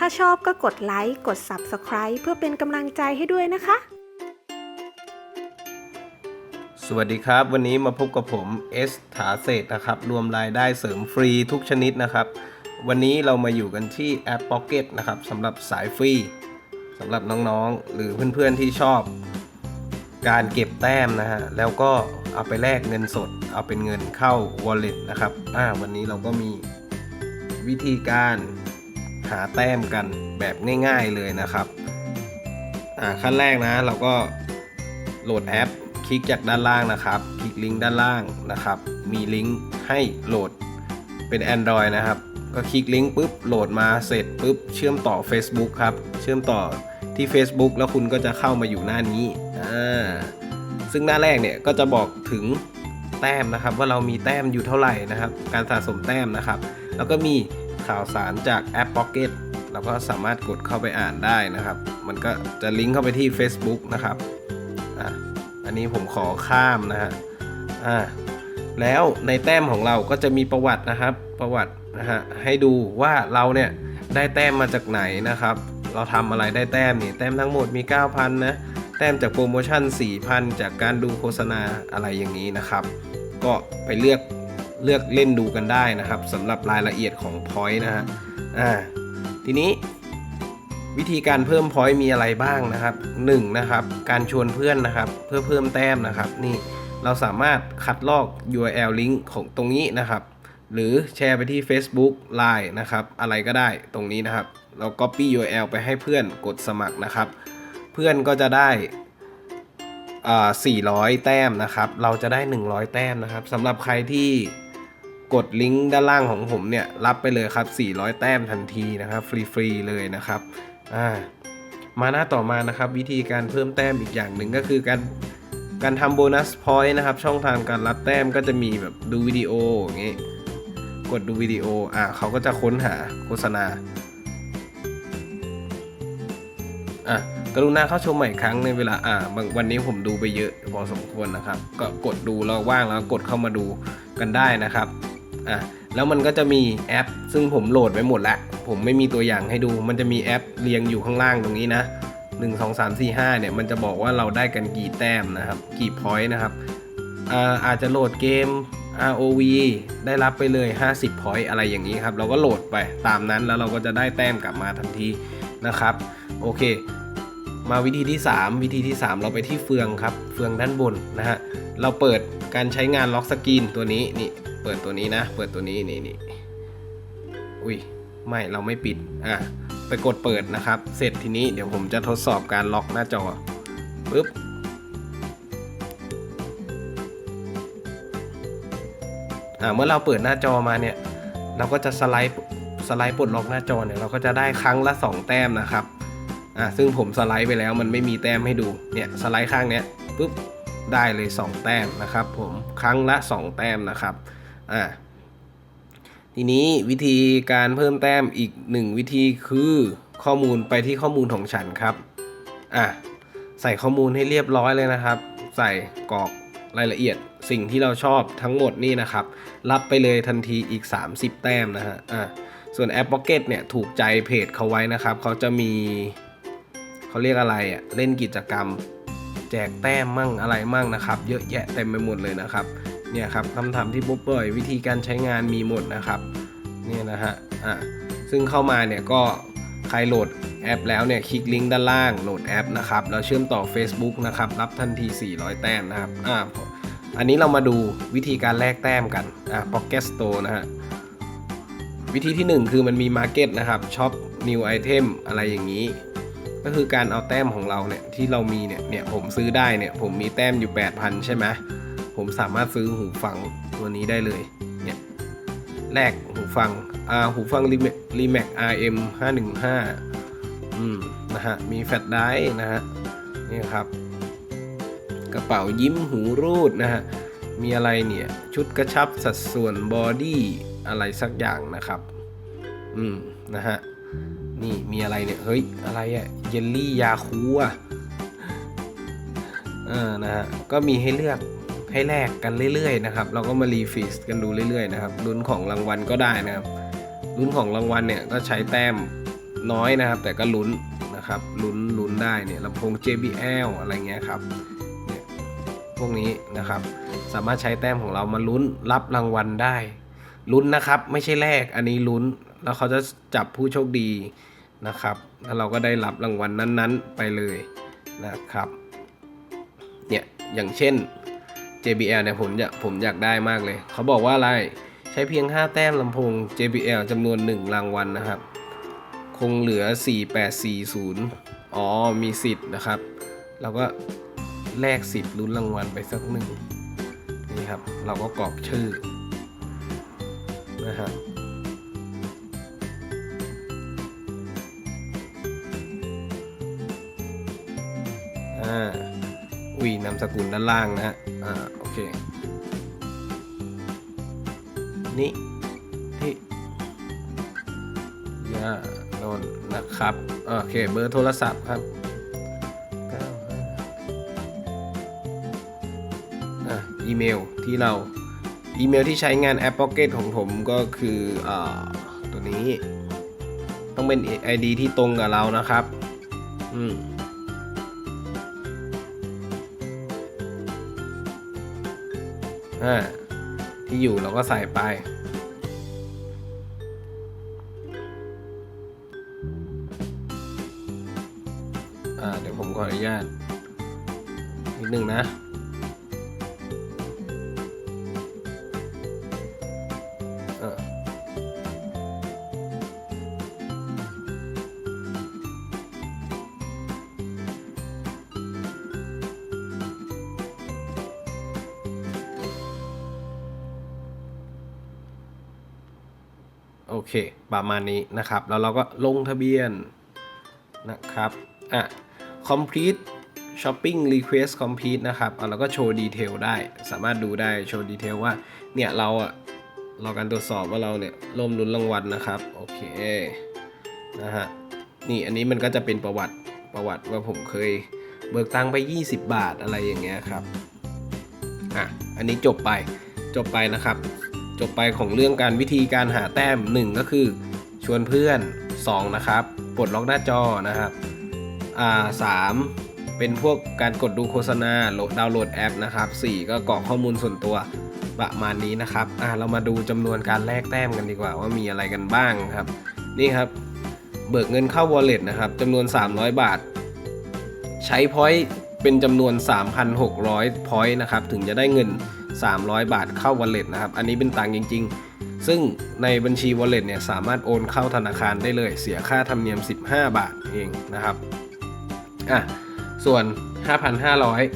ถ้าชอบก็กดไลค์ กด Subscribe เพื่อเป็นกำลังใจให้ด้วยนะคะ สวัสดีครับ วันนี้มาพบกับผมเอสถาเศษนะครับ รวมรายได้เสริมฟรีทุกชนิดนะครับ วันนี้เรามาอยู่กันที่แอป Pocket นะครับสำหรับสายฟรีสำหรับน้องๆ หรือเพื่อนๆที่ชอบ การเก็บแต้มนะฮะ แล้วก็เอาไปแลกเงินสด เอาเป็นเงินเข้า wallet นะครับ อ่า วันนี้เราก็มีวิธีการ หาแต้มกันแบบง่าย ๆเลยนะครับอ่าขั้นแรกนะเราก็โหลดแอป คลิกจากด้านล่างนะครับ คลิกลิงก์ด้านล่างนะครับ มีลิงก์ให้โหลดเป็น Android นะครับ ก็คลิกลิงก์ปุ๊บโหลดมาเสร็จปุ๊บเชื่อมต่อ Facebook ครับ เชื่อมต่อที่ Facebook แล้วคุณก็จะเข้ามาอยู่หน้านี้อ่าซึ่งหน้าแรกเนี่ยก็จะบอกถึงแต้มนะครับ ว่าเรามีแต้มอยู่เท่าไหร่นะครับ การสะสมแต้มนะครับ แล้วก็มี ข่าวสารจากแอป Pocket เราก็สามารถกดเข้าไปอ่านได้นะครับ มันก็จะลิงก์เข้าไปที่ Facebook นะครับอะอันนี้ผมขอข้ามนะฮะอ่าแล้วในแต้มของเราก็จะมีประวัตินะครับ ประวัตินะฮะให้ดูว่าเราเนี่ยได้แต้มมาจากไหนนะครับ เราทำอะไรได้แต้มนี่แต้มทั้งหมดมี 9,000 นะแต้มจากโปรโมชั่น 4,000 จากการดูโฆษณาอะไรอย่างนี้นะครับ ก็ไปเลือก เลือกเล่นดูกันได้นะครับสำหรับรายละเอียดของ Point นะฮะอ่าทีนี้วิธีการเพิ่มพอยต์มีอะไรบ้างนะครับ1นะครับการชวนเพื่อนนะครับเพื่อเพิ่มแต้มนะครับนี่เราสามารถคัดลอก URL ลิงก์ของตรงนี้นะครับ หรือแชร์ไปที่ Facebook Line นะครับ อะไรก็ได้ตรงนี้นะครับ เรา Copy URL ไปให้เพื่อนกดสมัครนะครับ เพื่อนก็จะได้อ่า400 แต้มนะครับ เราจะได้ 100 แต้มนะครับสำหรับใครที่ กดลิงก์ด้านล่างของผมเนี่ย รับไปเลยครับ 400 แต้มทันทีนะครับ ฟรีๆเลยนะครับอ่ามาหน้าต่อมานะครับ วิธีการเพิ่มแต้มอีกอย่างหนึ่งก็คือการการทำโบนัสพอยต์นะครับ ช่องทางการรับแต้มก็จะมีแบบดูวิดีโออย่างงี้กดดูวิดีโออ่าเขาก็จะค้นหาโฆษณาอะกรุณาเข้าชมใหม่ครั้งในเวลาอ่าวันนี้ผมดูไปเยอะพอสมควรนะครับ ก็กดดูแล้วว่างแล้วกดเข้ามาดูกันได้นะครับ อะแล้วมันก็จะมีแอป ซึ่งผมโหลดไว้หมดแล้ว ผมไม่มีตัวอย่างให้ดู มันจะมีแอปเรียงอยู่ข้างล่างตรงนี้นะ 1 2 3 4 5 เนี่ย มันจะบอกว่าเราได้กันกี่แต้มนะครับ กี่พอยต์นะครับอาอาจจะโหลดเกม ROV ได้รับไปเลย 50พอยต์อะไรอย่างนี้ครับ เราก็โหลดไปตามนั้นแล้วเราก็จะได้แต้มกลับมาทันทีนะครับ โอเค มาวิธีที่ 3 วิธีที่ 3 เราไปที่เฟืองครับ เฟืองด้านบนนะฮะ เราเปิดการใช้งานล็อกสกรีนตัวนี้นี่ เปิดตัวนี้นะ เปิดตัวนี้นี่นี่อุ้ยไม่เราไม่ปิดอะไปกดเปิดนะครับ เสร็จทีนี้เดี๋ยวผมจะทดสอบการล็อกหน้าจอปึ๊บอ่าเมื่อเราเปิดหน้าจอมาเนี่ย เราก็จะสไลด์สไลด์ปลดล็อกหน้าจอเนี่ยเราก็จะได้ครั้งละ 2 แต้มนะครับอ่าซึ่งผมสไลด์ไปแล้วมันไม่มีแต้มให้ดูเนี่ยสไลด์ข้างเนี้ยปุ๊บได้เลย 2 แต้มนะครับ ผมครั้งละ 2 แต้มนะครับ อ่าทีนี้วิธีการเพิ่มแต้มอีกหนึ่งวิธีคือข้อมูลไปที่ข้อมูลของฉันครับอะใส่ข้อมูลให้เรียบร้อยเลยนะครับ ใส่กรอกรายละเอียดสิ่งที่เราชอบทั้งหมดนี่นะครับ รับไปเลยทันทีอีก 30 แต้มนะฮะอะส่วนแอป Pocket เนี่ยถูกใจเพจเขาไว้นะครับ เขาจะมีเขาเรียกอะไรอะ่ะเล่นกิจกรรม แจกแต้มมั่งอะไรมั่งนะครับ เยอะแยะเต็มไปหมดเลยนะครับ เนี่ยครับคำถามที่ปุ๊บบ่อยวิธีการใช้งานมีหมดนะครับเนี่ยนะฮะอะซึ่งเข้ามาเนี่ยก็ใครโหลดแอปแล้วเนี่ยคลิกลิงก์ด้านล่างโหลดแอปนะครับแล้วเชื่อมต่อ Facebook นะครับรับทันที 400 แต้มนะครับอ่าอันนี้เรามาดูวิธีการแลกแต้มกันอะ Pocket Store นะฮะวิธีที่หนึ่งคือมันมี Market นะครับ Shop New Item อะไรอย่างนี้ ก็คือการเอาแต้มของเราเนี่ยที่เรามีเนี่ยเนี่ยผมซื้อได้เนี่ยผมมีแต้มอยู่ 8,000 ใช่ไหม ผมสามารถซื้อหูฟังตัวนี้ได้เลยเนี่ยแลกหูฟังอ่าหูฟัง Remax RM 515อืมนะฮะมีแฟลชไดร์นะฮะนี่ครับ กระเป๋ายิ้มหูรูดนะฮะมีอะไรเนี่ย ชุดกระชับสัดส่วนบอดี้อะไรสักอย่างนะครับ อืม นะฮะ นี่มีอะไรเนี่ย เฮ้ย อะไรอะเยลลี่ยาคูอะเออนะฮะ ก็มีให้เลือก ให้แลกกันเรื่อยๆนะครับเราก็มารีฟิสกันดูเรื่อยๆนะครับลุ้นของรางวัลก็ได้นะครับลุ้นของรางวัลเนี่ยก็ใช้แต้มน้อยนะครับ แต่ก็ลุ้นนะครับลุ้นลุ้นได้เนี่ยลำโพง JBL อะไรเงี้ยครับเนี่ยพวกนี้นะครับ สามารถใช้แต้มของเรามาลุ้นรับรางวัลได้ลุ้นนะครับ ไม่ใช่แลกอันนี้ลุ้นแล้วเขาจะจับผู้โชคดีนะครับ แล้วเราก็ได้รับรางวัลนั้นๆ ไปเลยนะครับเนี่ยอย่างเช่น JBL เนี่ยผมอยากผมอยากได้มากเลย เขาบอกว่าอะไรใช้เพียง 5 แต้มลำโพง JBL จำนวน 1 รางวัลนะครับ คงเหลือ 4840 อ๋อ มีสิทธิ์นะครับเราก็แลกสิทธิ์ลุ้นรางวัลไปสักหนึ่งนี่ครับ เราก็กรอกชื่อนะฮะอ่า อุ้ยนามสกุลด้านล่างนะฮะ อ่า โอเค นี่ที่ยาโนนนะครับ โอเค เบอร์โทรศัพท์ครับอะอีเมลที่เรา อีเมลที่ใช้งานแอป Pocket ของผมก็คืออ่าตัวนี้ ต้องเป็น ID ที่ตรงกับเรานะครับ อืม อ่าที่อยู่เราก็ใส่ไป อ่า เดี๋ยวผมขออนุญาตนิดนึงนะ โอเค ประมาณนี้นะครับ แล้วเราก็ลงทะเบียนนะครับอะ complete shopping request complete นะครับอะแล้วก็โชว์ดีเทลได้ สามารถดูได้โชว์ดีเทลว่า เนี่ยเราอะเราการตรวจสอบว่าเราเนี่ยร่วมลุ้นรางวัลนะครับ โอเคนะฮะนี่อันนี้มันก็จะเป็นประวัติประวัติว่าผมเคยเบิกตังไป 20 บาทอะไรอย่างเงี้ยครับอะอันนี้จบไปจบไปนะครับ จบไปของเรื่องการวิธีการหาแต้ม 1 ก็คือ ชวนเพื่อน 2 นะครับปลดล็อกหน้าจอนะครับอ่าสามเป็นพวกการกดดูโฆษณาโหลดดาวน์โหลดแอปนะครับสี่ก็กรอกข้อมูลส่วนตัวประมาณนี้นะครับอ่าเรามาดูจำนวนการแลกแต้มกันดีกว่าว่ามีอะไรกันบ้างครับ นี่ครับ เบิกเงินเข้า wallet นะครับจำนวน 300 บาท ใช้พอยต์เป็นจำนวน 3,600พอยต์นะครับถึงจะได้เงิน 300 บาทเข้า wallet นะครับ อันนี้เป็นตังค์จริง ๆ ซึ่งในบัญชี wallet เนี่ยสามารถโอนเข้าธนาคารได้เลย เสียค่าธรรมเนียม 15 บาทเองนะครับ อะ ส่วน 5,500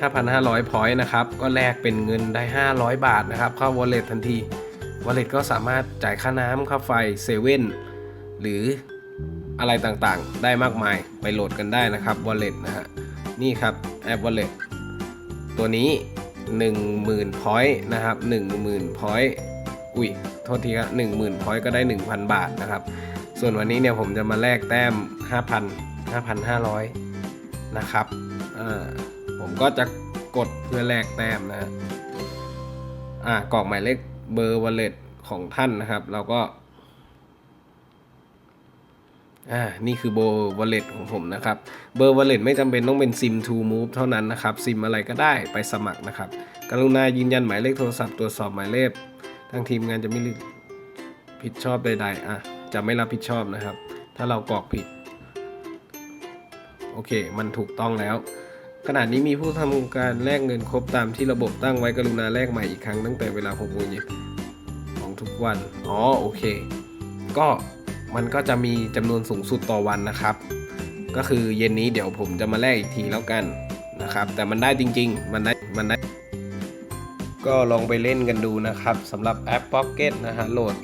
5,500พอยต์นะครับ ก็แลกเป็นเงินได้ 500 บาทนะครับ เข้า wallet ทันที wallet ก็สามารถจ่ายค่าน้ำค่าไฟเซเว่นหรืออะไรต่างๆ ได้มากมายไปโหลดกันได้นะครับ wallet นะฮะ นี่ครับแอป wallet ตัวนี้ 10,000 point นะครับ10,000 point อุ้ยโทษทีครับ10,000 point ก็ได้ 1,000 บาทนะครับ ส่วนวันนี้เนี่ยผมจะมาแลกแต้ม 5,000 5,500 นะครับอ่าผมก็จะกดเพื่อแลกแต้มนะอ่ากรอกหมายเลขเบอร์ wallet ของท่านนะครับ เราก็ อ่านี่คือเบอร์ wallet ของผมนะครับ เบอร์ wallet ไม่จำเป็นต้องเป็น sim to move เท่านั้นนะครับซิมอะไรก็ได้ไปสมัครนะครับ กรุณายืนยันหมายเลขโทรศัพท์ตรวจสอบหมายเลขทางทีมงานจะไม่ผิดชอบใดๆอะจะไม่รับผิดชอบนะครับ ถ้าเรากรอกผิด โอเค มันถูกต้องแล้ว ขณะนี้มีผู้ทำการแลกเงินครบตามที่ระบบตั้งไว้กรุณาแลกใหม่อีกครั้งตั้งแต่เวลา6โมงเย็นของทุกวัน อ๋อ โอเค ก็ มันก็จะมีจำนวนสูงสุดต่อวันนะครับ ก็คือเย็นนี้เดี๋ยวผมจะมาแลกอีกทีแล้วกันนะครับ แต่มันได้จริง ๆ มันได้มันได้ก็ลองไปเล่นกันดูนะครับสำหรับแอป Pocket นะฮะโหลด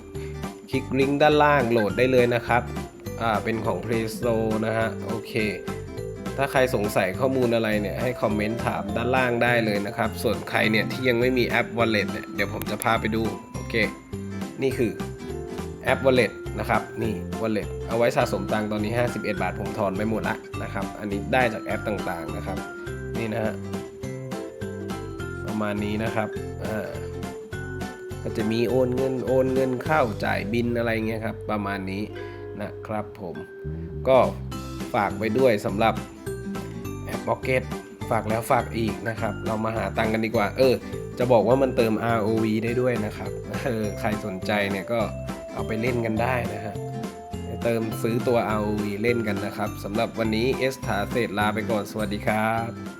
คลิกลิงก์ด้านล่างโหลดได้เลยนะครับอ่าเป็นของ Play Store นะฮะโอเค ถ้าใครสงสัยข้อมูลอะไรเนี่ยให้คอมเมนต์ถามด้านล่างได้เลยนะครับ ส่วนใครเนี่ยที่ยังไม่มีแอป Wallet เนี่ยเดี๋ยวผมจะพาไปดู โอเค นี่คือ แอป Wallet นะครับ นี่ Wallet เอาไว้สะสมตังค์ตอนนี้ 51 บาท ผมถอนไปหมดละนะครับ อันนี้ได้จากแอปต่างๆนะครับ นี่นะฮะ ประมาณนี้นะครับ อ่า ก็จะมีโอนเงินโอนเงินเข้าจ่ายบินอะไรเงี้ยครับ ประมาณนี้นะครับผม ก็ฝากไว้ด้วยสำหรับแอป Pocket ฝากแล้วฝากอีกนะครับ เรามาหาตังค์กันดีกว่า เออ จะบอกว่ามันเติม ROV ได้ด้วยนะครับ เออ ใครสนใจเนี่ยก็ เอาไปเล่นกันได้นะฮะเติมซื้อตัว ROV เล่นกันนะครับสำหรับวันนี้เอสถาเศษลาไปก่อนสวัสดีครับ